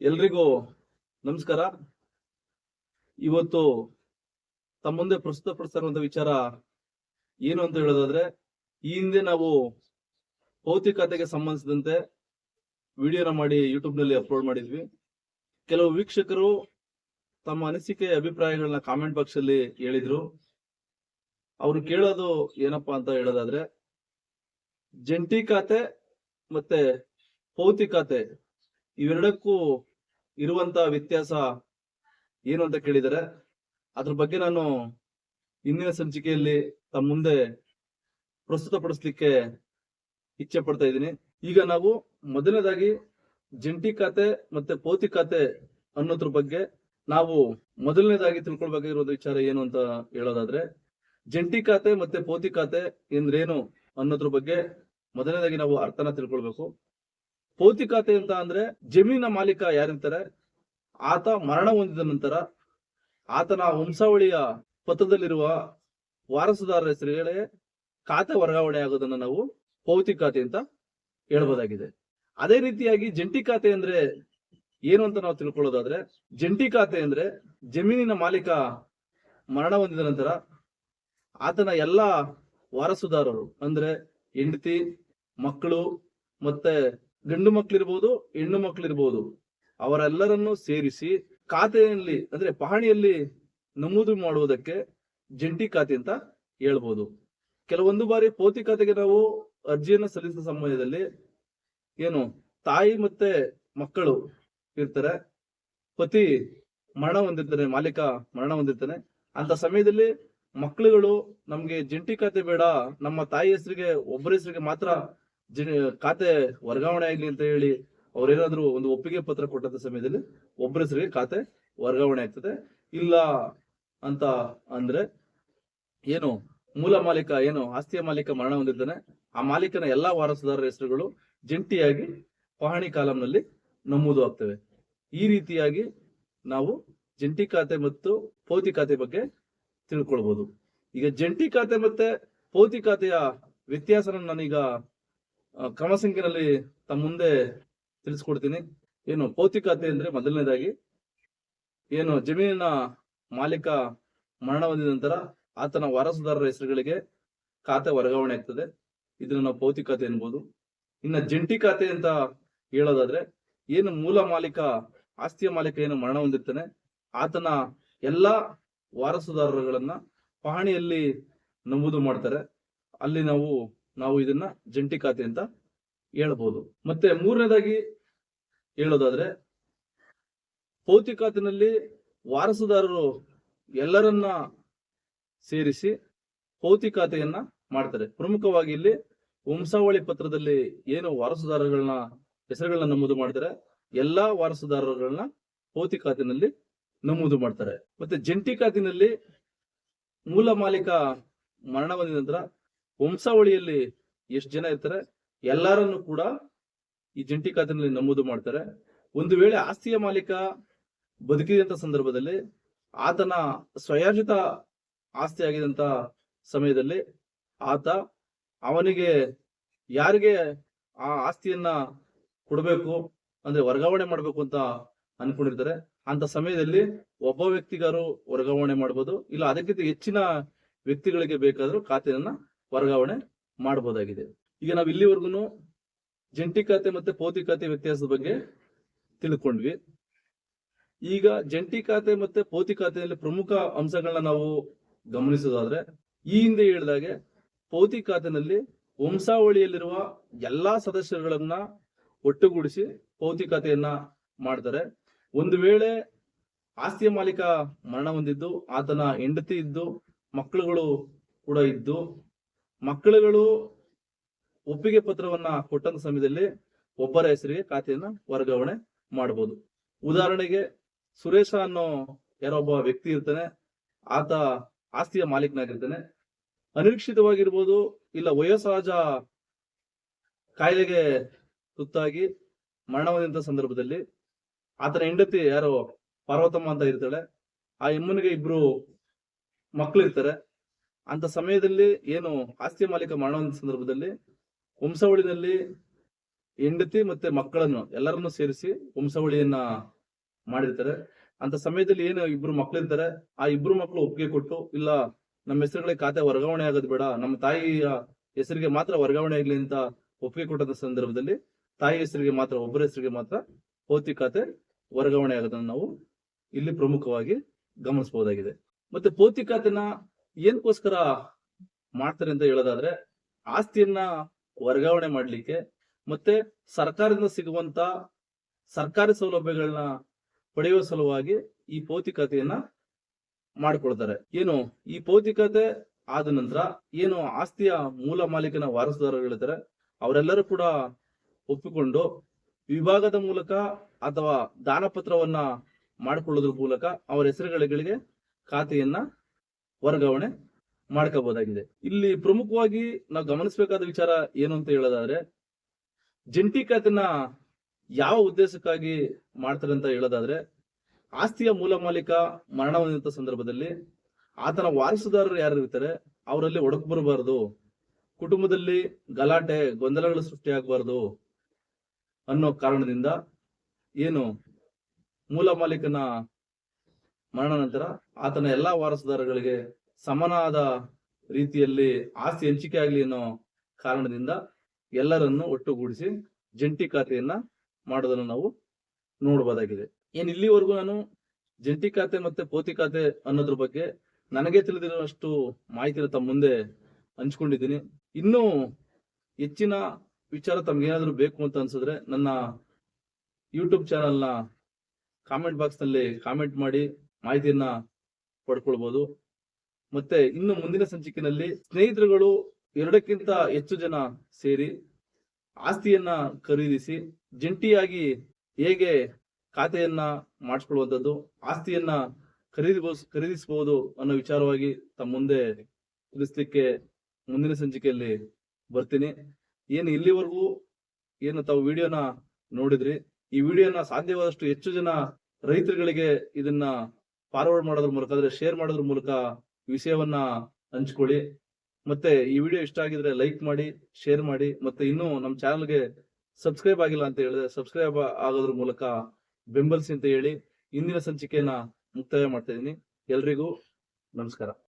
ಎಲ್ರಿಗೂ ನಮಸ್ಕಾರ. ಇವತ್ತು ತಮ್ಮ ಮುಂದೆ ಪ್ರಸ್ತುತಪಡಿಸ್ತಾ ಇರುವಂತ ವಿಚಾರ ಏನು ಅಂತ ಹೇಳೋದಾದ್ರೆ, ಈ ಹಿಂದೆ ನಾವು ಭೌತಿಕತೆಗೆ ಸಂಬಂಧಿಸಿದಂತೆ ವಿಡಿಯೋನ ಮಾಡಿ ಯೂಟ್ಯೂಬ್ನಲ್ಲಿ ಅಪ್ಲೋಡ್ ಮಾಡಿದ್ವಿ. ಕೆಲವು ವೀಕ್ಷಕರು ತಮ್ಮ ಅನಿಸಿಕೆ, ಅಭಿಪ್ರಾಯಗಳನ್ನ ಕಾಮೆಂಟ್ ಬಾಕ್ಸ್ ಅಲ್ಲಿ ಹೇಳಿದ್ರು. ಅವರು ಕೇಳೋದು ಏನಪ್ಪಾ ಅಂತ ಹೇಳೋದಾದ್ರೆ, ಜಂಟಿ ಖಾತೆ ಮತ್ತೆ ಭೌತಿಕತೆ ಇವೆರಡಕ್ಕೂ ಇರುವಂತ ವ್ಯತ್ಯಾಸ ಏನು ಅಂತ ಕೇಳಿದರೆ, ಅದ್ರ ಬಗ್ಗೆ ನಾನು ಇಂದಿನ ಸಂಚಿಕೆಯಲ್ಲಿ ತಮ್ಮ ಮುಂದೆ ಪ್ರಸ್ತುತಪಡಿಸ್ಲಿಕ್ಕೆ ಇಚ್ಛೆ ಪಡ್ತಾ ಇದ್ದೀನಿ. ಈಗ ನಾವು ಮೊದಲನೇದಾಗಿ ಜಂಟಿ ಖಾತೆ ಮತ್ತೆ ಪೋತಿ ಖಾತೆ ಅನ್ನೋದ್ರ ಬಗ್ಗೆ ನಾವು ಮೊದಲನೇದಾಗಿ ತಿಳ್ಕೊಳ್ಬೇಕಾಗಿರೋದು ವಿಚಾರ ಏನು ಅಂತ ಹೇಳೋದಾದ್ರೆ, ಜಂಟಿ ಖಾತೆ ಮತ್ತೆ ಪೋತಿ ಖಾತೆ ಎಂದ್ರೇನು ಅನ್ನೋದ್ರ ಬಗ್ಗೆ ಮೊದಲನೇದಾಗಿ ನಾವು ಅರ್ಥನ ತಿಳ್ಕೊಳ್ಬೇಕು. ಪೌತಿ ಖಾತೆ ಅಂತ ಅಂದ್ರೆ ಜಮೀನ ಮಾಲೀಕ ಯಾರಿರ್ತಾರೆ ಆತ ಮರಣ ಹೊಂದಿದ ನಂತರ ಆತನ ವಂಶಾವಳಿಯ ಪತ್ರದಲ್ಲಿರುವ ವಾರಸುದಾರರ ಹೆಸರುಗಳೇ ಖಾತೆ ವರ್ಗಾವಣೆ ಆಗೋದನ್ನ ನಾವು ಪೌತಿ ಖಾತೆ ಅಂತ ಹೇಳ್ಬೋದಾಗಿದೆ. ಅದೇ ರೀತಿಯಾಗಿ ಜಂಟಿ ಖಾತೆ ಅಂದ್ರೆ ಏನು ಅಂತ ನಾವು ತಿಳ್ಕೊಳ್ಳೋದಾದ್ರೆ, ಜಂಟಿ ಖಾತೆ ಅಂದ್ರೆ ಜಮೀನಿನ ಮಾಲೀಕ ಮರಣ ಹೊಂದಿದ ನಂತರ ಆತನ ಎಲ್ಲ ವಾರಸುದಾರರು ಅಂದ್ರೆ ಹೆಂಡತಿ, ಮಕ್ಕಳು ಮತ್ತೆ ಗಂಡು ಮಕ್ಕಳಿರ್ಬೋದು ಹೆಣ್ಣು ಮಕ್ಳಿರ್ಬೋದು, ಅವರೆಲ್ಲರನ್ನು ಸೇರಿಸಿ ಖಾತೆಯಲ್ಲಿ, ಅಂದ್ರೆ ಪಹಣಿಯಲ್ಲಿ ನಮೂದು ಮಾಡುವುದಕ್ಕೆ ಜಂಟಿ ಖಾತೆ ಅಂತ ಹೇಳ್ಬೋದು. ಕೆಲವೊಂದು ಬಾರಿ ಪೋತಿ ಖಾತೆಗೆ ನಾವು ಅರ್ಜಿಯನ್ನು ಸಲ್ಲಿಸಿದ ಸಮಯದಲ್ಲಿ ಏನು, ತಾಯಿ ಮತ್ತೆ ಮಕ್ಕಳು ಇರ್ತಾರೆ, ಪತಿ ಮರಣ ಹೊಂದಿರ್ತಾನೆ, ಮಾಲೀಕ ಮರಣ ಹೊಂದಿರ್ತಾನೆ, ಅಂತ ಸಮಯದಲ್ಲಿ ಮಕ್ಕಳುಗಳು ನಮ್ಗೆ ಜಂಟಿ ಖಾತೆ ಬೇಡ, ನಮ್ಮ ತಾಯಿ ಹೆಸರಿಗೆ, ಒಬ್ಬರ ಹೆಸರಿಗೆ ಮಾತ್ರ ಖಾತೆ ವರ್ಗಾವಣೆ ಆಗ್ಲಿ ಅಂತ ಹೇಳಿ ಅವ್ರೇನಾದ್ರೂ ಒಂದು ಒಪ್ಪಿಗೆ ಪತ್ರ ಕೊಟ್ಟಂತ ಸಮಯದಲ್ಲಿ ಒಬ್ಬರ ಹೆಸರಿಗೆ ಖಾತೆ ವರ್ಗಾವಣೆ ಆಗ್ತದೆ. ಇಲ್ಲ ಅಂತ ಅಂದ್ರೆ ಏನು ಮೂಲ ಮಾಲೀಕ, ಏನು ಆಸ್ತಿಯ ಮಾಲೀಕ ಮರಣ ಹೊಂದಿದ್ದಾನೆ. ಆ ಮಾಲೀಕನ ಎಲ್ಲಾ ವಾರಸುದಾರರ ಹೆಸರುಗಳು ಜಂಟಿಯಾಗಿ ಪಹಣಿ ಕಾಲಂನಲ್ಲಿ ನಮೂದು ಆಗ್ತವೆ. ಈ ರೀತಿಯಾಗಿ ನಾವು ಜಂಟಿ ಖಾತೆ ಮತ್ತು ಪೌತಿ ಖಾತೆ ಬಗ್ಗೆ ತಿಳ್ಕೊಳ್ಬಹುದು ಈಗ ಜಂಟಿ ಖಾತೆ ಮತ್ತೆ ಪೌತಿ ಖಾತೆಯ ವ್ಯತ್ಯಾಸನ ನಾನೀಗ ಆ, ಕ್ರಮ ಸಂಖ್ಯೆನಲ್ಲಿ ತಮ್ಮ ಮುಂದೆ ತಿಳಿಸ್ಕೊಡ್ತೀನಿ. ಏನು ಪೌತಿ ಖಾತೆ ಅಂದ್ರೆ ಮೊದಲನೇದಾಗಿ ಏನು ಜಮೀನಿನ ಮಾಲೀಕ ಮರಣ ಹೊಂದಿದ ನಂತರ ಆತನ ವಾರಸುದಾರರ ಹೆಸರುಗಳಿಗೆ ಖಾತೆ ವರ್ಗಾವಣೆ ಆಗ್ತದೆ. ಇದನ್ನ ನಾವು ಭೌತಿಕತೆ ಅನ್ಬೋದು ಇನ್ನ ಜಂಟಿ ಖಾತೆ ಅಂತ ಹೇಳೋದಾದ್ರೆ ಏನು ಮೂಲ ಮಾಲೀಕ ಆಸ್ತಿಯ ಮಾಲೀಕ ಏನು ಮರಣ ಹೊಂದಿರ್ತಾನೆ ಆತನ ಎಲ್ಲಾ ವಾರಸುದಾರರುಗಳನ್ನ ಪಹಣಿಯಲ್ಲಿ ನಮೂದು ಮಾಡ್ತಾರೆ. ಅಲ್ಲಿ ನಾವು ನಾವು ಇದನ್ನ ಜಂಟಿ ಖಾತೆ ಅಂತ ಹೇಳ್ಬೋದು. ಮತ್ತೆ ಮೂರನೇದಾಗಿ ಹೇಳೋದಾದ್ರೆ, ಪೌತಿ ಖಾತೆನಲ್ಲಿ ವಾರಸುದಾರರು ಎಲ್ಲರನ್ನ ಸೇರಿಸಿ ಪೌತಿ ಖಾತೆಯನ್ನ ಮಾಡ್ತಾರೆ. ಪ್ರಮುಖವಾಗಿ ಇಲ್ಲಿ ವಂಶಾವಳಿ ಪತ್ರದಲ್ಲಿ ಏನು ವಾರಸುದಾರಗಳನ್ನ ಹೆಸರುಗಳನ್ನ ನಮೂದು ಮಾಡ್ತಾರೆ ಎಲ್ಲಾ ವಾರಸುದಾರರುಗಳನ್ನ ಪೌತಿ ಖಾತೆನಲ್ಲಿ ನಮೂದು ಮಾಡ್ತಾರೆ. ಮತ್ತೆ ಜಂಟಿ ಖಾತೆನಲ್ಲಿ ಮೂಲ ಮಾಲೀಕ ಮರಣ ಹೊಂದಿದ ನಂತರ ವಂಶಾವಳಿಯಲ್ಲಿ ಎಷ್ಟು ಜನ ಇರ್ತಾರೆ, ಎಲ್ಲಾರನ್ನು ಕೂಡ ಈ ಜಂಟಿ ಖಾತೆನಲ್ಲಿ ನಮೂದು ಮಾಡ್ತಾರೆ. ಒಂದು ವೇಳೆ ಆಸ್ತಿಯ ಮಾಲೀಕ ಬದುಕಿದಂತ ಸಂದರ್ಭದಲ್ಲಿ ಆತನ ಸ್ವಯಾರ್ಜಿತ ಆಸ್ತಿ ಆಗಿದಂತ ಸಮಯದಲ್ಲಿ ಆತ ಅವನಿಗೆ ಯಾರಿಗೆ ಆ ಆಸ್ತಿಯನ್ನ ಕೊಡಬೇಕು, ಅಂದ್ರೆ ವರ್ಗಾವಣೆ ಮಾಡ್ಬೇಕು ಅಂತ ಅನ್ಕೊಂಡಿರ್ತಾರೆ. ಅಂತ ಸಮಯದಲ್ಲಿ ಒಬ್ಬ ವ್ಯಕ್ತಿಗಾರು ವರ್ಗಾವಣೆ ಮಾಡ್ಬೋದು, ಇಲ್ಲ ಅದಕ್ಕಿಂತ ಹೆಚ್ಚಿನ ವ್ಯಕ್ತಿಗಳಿಗೆ ಬೇಕಾದ್ರೂ ಖಾತೆಯನ್ನ ವರ್ಗಾವಣೆ ಮಾಡಬಹುದಾಗಿದೆ ಈಗ ನಾವು ಇಲ್ಲಿವರೆಗೂ ಜಂಟಿ ಖಾತೆ ಮತ್ತೆ ಪೌತಿ ಖಾತೆ ವ್ಯತ್ಯಾಸದ ಬಗ್ಗೆ ತಿಳ್ಕೊಂಡ್ವಿ. ಈಗ ಜಂಟಿ ಖಾತೆ ಮತ್ತೆ ಪೌತಿ ಖಾತೆಯಲ್ಲಿ ಪ್ರಮುಖ ಅಂಶಗಳನ್ನ ನಾವು ಗಮನಿಸೋದಾದ್ರೆ, ಈ ಹಿಂದೆ ಹೇಳಿದಾಗೆ ಪೌತಿ ಖಾತೆನಲ್ಲಿ ವಂಶಾವಳಿಯಲ್ಲಿರುವ ಎಲ್ಲಾ ಸದಸ್ಯರುಗಳನ್ನ ಒಟ್ಟುಗೂಡಿಸಿ ಪೌತಿ ಖಾತೆಯನ್ನ ಮಾಡ್ತಾರೆ. ಒಂದು ವೇಳೆ ಆಸ್ತಿಯ ಮಾಲೀಕ ಮರಣ ಹೊಂದಿದ್ದು, ಆತನ ಹೆಂಡತಿ ಇದ್ದು, ಮಕ್ಕಳುಗಳು ಕೂಡ ಇದ್ದು ಮಕ್ಕಳುಗಳು ಒಪ್ಪಿಗೆ ಪತ್ರವನ್ನ ಕೊಟ್ಟಂತ ಸಮಯದಲ್ಲಿ ಒಬ್ಬರ ಹೆಸರಿಗೆ ಖಾತೆಯನ್ನ ವರ್ಗಾವಣೆ ಮಾಡಬಹುದು ಉದಾಹರಣೆಗೆ ಸುರೇಶ ಅನ್ನೋ ಯಾರೋ ಒಬ್ಬ ವ್ಯಕ್ತಿ ಇರ್ತಾನೆ, ಆತ ಆಸ್ತಿಯ ಮಾಲೀಕನಾಗಿರ್ತಾನೆ. ಅನಿರೀಕ್ಷಿತವಾಗಿರ್ಬೋದು ಇಲ್ಲ ವಯೋಸಹಜ ಕಾಯಿಲೆಗೆ ತುತ್ತಾಗಿ ಮರಣ ಹೊಂದಿದ ಸಂದರ್ಭದಲ್ಲಿ ಆತನ ಹೆಂಡತಿ ಯಾರೋ ಪಾರ್ವತಮ್ಮ ಅಂತ ಇರ್ತಾಳೆ, ಆ ಎಮ್ಮನಿಗೆ ಇಬ್ರು ಮಕ್ಕಳು ಇರ್ತಾರೆ ಅಂತ ಸಮಯದಲ್ಲಿ ಏನು ಆಸ್ತಿ ಮಾಲೀಕ ಮರಣ ಸಂದರ್ಭದಲ್ಲಿ ಹುಂಸವಳಿನಲ್ಲಿ ಹೆಂಡತಿ ಮತ್ತೆ ಮಕ್ಕಳನ್ನು ಎಲ್ಲರನ್ನು ಸೇರಿಸಿ ವಂಶಾವಳಿಯನ್ನ ಮಾಡಿರ್ತಾರೆ. ಅಂತ ಸಮಯದಲ್ಲಿ ಏನು ಇಬ್ರು ಮಕ್ಳಿರ್ತಾರೆ, ಆ ಇಬ್ರು ಮಕ್ಕಳು ಒಪ್ಪಿಗೆ ಕೊಟ್ಟು, ಇಲ್ಲ, ನಮ್ಮ ಹೆಸರುಗಳಿಗೆ ಖಾತೆ ವರ್ಗಾವಣೆ ಆಗೋದು ಬೇಡ, ನಮ್ಮ ತಾಯಿಯ ಹೆಸರಿಗೆ ಮಾತ್ರ ವರ್ಗಾವಣೆ ಆಗ್ಲಿ ಅಂತ ಒಪ್ಪಿಗೆ ಕೊಟ್ಟಂತ ಸಂದರ್ಭದಲ್ಲಿ ತಾಯಿ ಹೆಸರಿಗೆ ಮಾತ್ರ, ಒಬ್ಬರ ಹೆಸರಿಗೆ ಮಾತ್ರ ಪೌತಿ ಖಾತೆ ವರ್ಗಾವಣೆ ಆಗೋದನ್ನ ನಾವು ಇಲ್ಲಿ ಪ್ರಮುಖವಾಗಿ ಗಮನಿಸಬಹುದಾಗಿದೆ. ಮತ್ತೆ ಪೌತಿ ಖಾತೆನ ಏನಕ್ಕೋಸ್ಕರ ಮಾಡ್ತಾರೆ ಅಂತ ಹೇಳೋದಾದ್ರೆ, ಆಸ್ತಿಯನ್ನ ವರ್ಗಾವಣೆ ಮಾಡ್ಲಿಕ್ಕೆ ಮತ್ತೆ ಸರ್ಕಾರದಿಂದ ಸಿಗುವಂತ ಸರ್ಕಾರಿ ಸೌಲಭ್ಯಗಳನ್ನ ಪಡೆಯುವ ಸಲುವಾಗಿ ಈ ಪೌತಿ ಖಾತೆಯನ್ನ ಮಾಡ್ಕೊಳ್ತಾರೆ. ಏನು, ಈ ಪೌತಿಕತೆ ಆದ ನಂತರ ಏನು ಆಸ್ತಿಯ ಮೂಲ ಮಾಲೀಕನ ವಾರಸುದಾರರುಗಳಿದ್ದಾರೆ ಅವರೆಲ್ಲರೂ ಕೂಡ ಒಪ್ಪಿಕೊಂಡು ವಿಭಾಗದ ಮೂಲಕ ಅಥವಾ ದಾನಪತ್ರವನ್ನ ಮಾಡಿಕೊಳ್ಳೋದ್ರ ಮೂಲಕ ಅವರ ಹೆಸರುಗಳಿಗೆ ಖಾತೆಯನ್ನ ವರ್ಗಾವಣೆ ಮಾಡ್ಕೋಬಹುದಾಗಿದೆ ಇಲ್ಲಿ ಪ್ರಮುಖವಾಗಿ ನಾವು ಗಮನಿಸಬೇಕಾದ ವಿಚಾರ ಏನು ಅಂತ ಹೇಳೋದಾದ್ರೆ, ಜಂಟಿ ಖಾತೆನ ಯಾವ ಉದ್ದೇಶಕ್ಕಾಗಿ ಮಾಡ್ತಾರೆ ಅಂತ ಹೇಳೋದಾದ್ರೆ, ಆಸ್ತಿಯ ಮೂಲ ಮಾಲೀಕ ಮರಣ ಹೊಂದಿದ ಸಂದರ್ಭದಲ್ಲಿ ಆತನ ವಾರಸುದಾರರು ಯಾರು ಇರ್ತಾರೆ, ಅವರಲ್ಲಿ ಒಡಕು ಬರಬಾರದು, ಕುಟುಂಬದಲ್ಲಿ ಗಲಾಟೆ, ಗೊಂದಲಗಳು ಸೃಷ್ಟಿಯಾಗಬಾರದು ಅನ್ನೋ ಕಾರಣದಿಂದ ಏನು ಮೂಲ ಮಾಲೀಕನ ಮರಣ ನಂತರ ಆತನ ಎಲ್ಲಾ ವಾರಸುದಾರಗಳಿಗೆ ಸಮನಾದ ರೀತಿಯಲ್ಲಿ ಆಸ್ತಿ ಹಂಚಿಕೆ ಆಗ್ಲಿ ಅನ್ನೋ ಕಾರಣದಿಂದ ಎಲ್ಲರನ್ನು ಒಟ್ಟುಗೂಡಿಸಿ ಜಂಟಿ ಖಾತೆಯನ್ನ ಮಾಡೋದನ್ನು ನಾವು ನೋಡಬಹುದಾಗಿದೆ ಏನ್ ಇಲ್ಲಿವರೆಗೂ ನಾನು ಜಂಟಿ ಖಾತೆ ಮತ್ತೆ ಪೋತಿ ಖಾತೆ ಅನ್ನೋದ್ರ ಬಗ್ಗೆ ನನಗೆ ತಿಳಿದಿರುವಷ್ಟು ಮಾಹಿತಿನ ತಮ್ಮ ಮುಂದೆ ಹಂಚ್ಕೊಂಡಿದ್ದೀನಿ. ಇನ್ನೂ ಹೆಚ್ಚಿನ ವಿಚಾರ ತಮ್ಗೆ ಏನಾದ್ರು ಬೇಕು ಅಂತ ಅನ್ಸಿದ್ರೆ ನನ್ನ ಯೂಟ್ಯೂಬ್ ಚಾನಲ್ನ ಕಾಮೆಂಟ್ ಬಾಕ್ಸ್ನಲ್ಲಿ ಕಾಮೆಂಟ್ ಮಾಡಿ. ಮಾಹಿತಿಯನ್ನ ಪಡ್ಕೊಳ್ಬಹುದು ಮತ್ತೆ ಇನ್ನು ಮುಂದಿನ ಸಂಚಿಕೆಯಲ್ಲಿ ಸ್ನೇಹಿತರುಗಳು ಎರಡಕ್ಕಿಂತ ಹೆಚ್ಚು ಜನ ಸೇರಿ ಆಸ್ತಿಯನ್ನ ಖರೀದಿಸಿ, ಜಂಟಿಯಾಗಿ ಹೇಗೆ ಖಾತೆಯನ್ನ ಮಾಡಿಸ್ಕೊಳ್ಳುವಂಥದ್ದು, ಆಸ್ತಿಯನ್ನ ಖರೀದಿ ಖರೀದಿಸಬಹುದು ಅನ್ನೋ ವಿಚಾರವಾಗಿ ತಮ್ಮ ಮುಂದೆ ತಿಳಿಸ್ಲಿಕ್ಕೆ ಮುಂದಿನ ಸಂಚಿಕೆಯಲ್ಲಿ ಬರ್ತೀನಿ. ಏನು ಇಲ್ಲಿವರೆಗೂ ಏನು ತಾವು ವಿಡಿಯೋನ ನೋಡಿದ್ರಿ? ಈ ವಿಡಿಯೋನ ಸಾಧ್ಯವಾದಷ್ಟು ಹೆಚ್ಚು ಜನ ರೈತರುಗಳಿಗೆ ಇದನ್ನ ಫಾರ್ವರ್ಡ್ ಮಾಡೋದ್ರ ಮೂಲಕ ಅಂದ್ರೆ ಶೇರ್ ಮಾಡೋದ್ರ ಮೂಲಕ ವಿಷಯವನ್ನ ಹಂಚ್ಕೊಳ್ಳಿ. ಮತ್ತೆ ಈ ವಿಡಿಯೋ ಇಷ್ಟ ಆಗಿದ್ರೆ ಲೈಕ್ ಮಾಡಿ ಶೇರ್ ಮಾಡಿ, ಮತ್ತೆ ಇನ್ನೂ ನಮ್ಮ ಚಾನಲ್ಗೆ ಸಬ್ಸ್ಕ್ರೈಬ್ ಆಗಿಲ್ಲ ಅಂತ ಹೇಳಿದ್ರೆ ಸಬ್ಸ್ಕ್ರೈಬ್ ಆಗೋದ್ರ ಮೂಲಕ ಬೆಂಬಲಿಸಿ ಅಂತ ಹೇಳಿ, ಇಂದಿನ ಸಂಚಿಕೆಯನ್ನ ಮುಕ್ತಾಯ ಮಾಡ್ತಾ ಇದೀನಿ ಎಲ್ರಿಗೂ ನಮಸ್ಕಾರ.